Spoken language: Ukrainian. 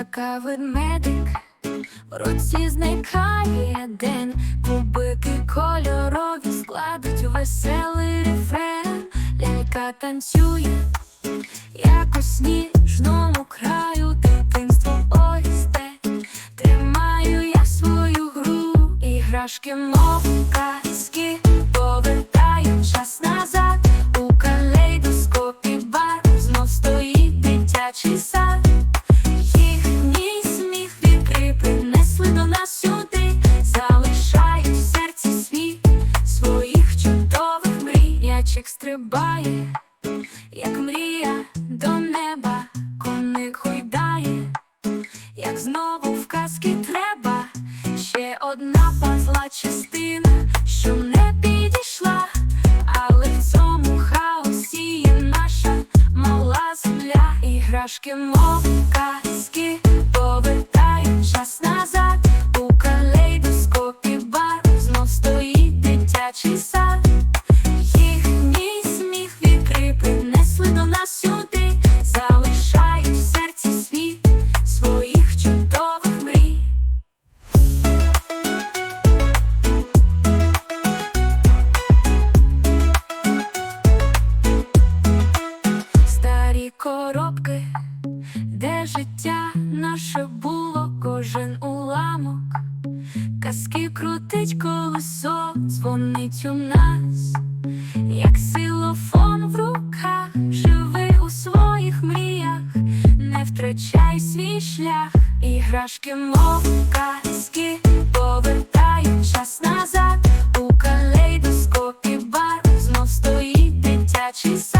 Така ведмедик, в руці зникає день, кубики кольорові складуть у веселий рефрен. Лялька танцює, як у сніжному краю дитинство ось те. Тримаю я свою гру, іграшки, мов казки, повертаю час назад. У калейдоскопі бар знов стоїть дитячий сад. Стрибає, як мрія до неба, коник гойдає, як знову в казки треба. Ще одна пазла частина, що не підійшла, але в цьому хаосі є наша мала земля, іграшки, мов коробки, де життя наше було, кожен уламок, казки крутить колесо, дзвонить у нас, як силофон в руках, живи у своїх мріях, не втрачай свій шлях, іграшки мов казки. Повертають час назад. У калейдоскопі бар. Знов стоїть дитячий сад.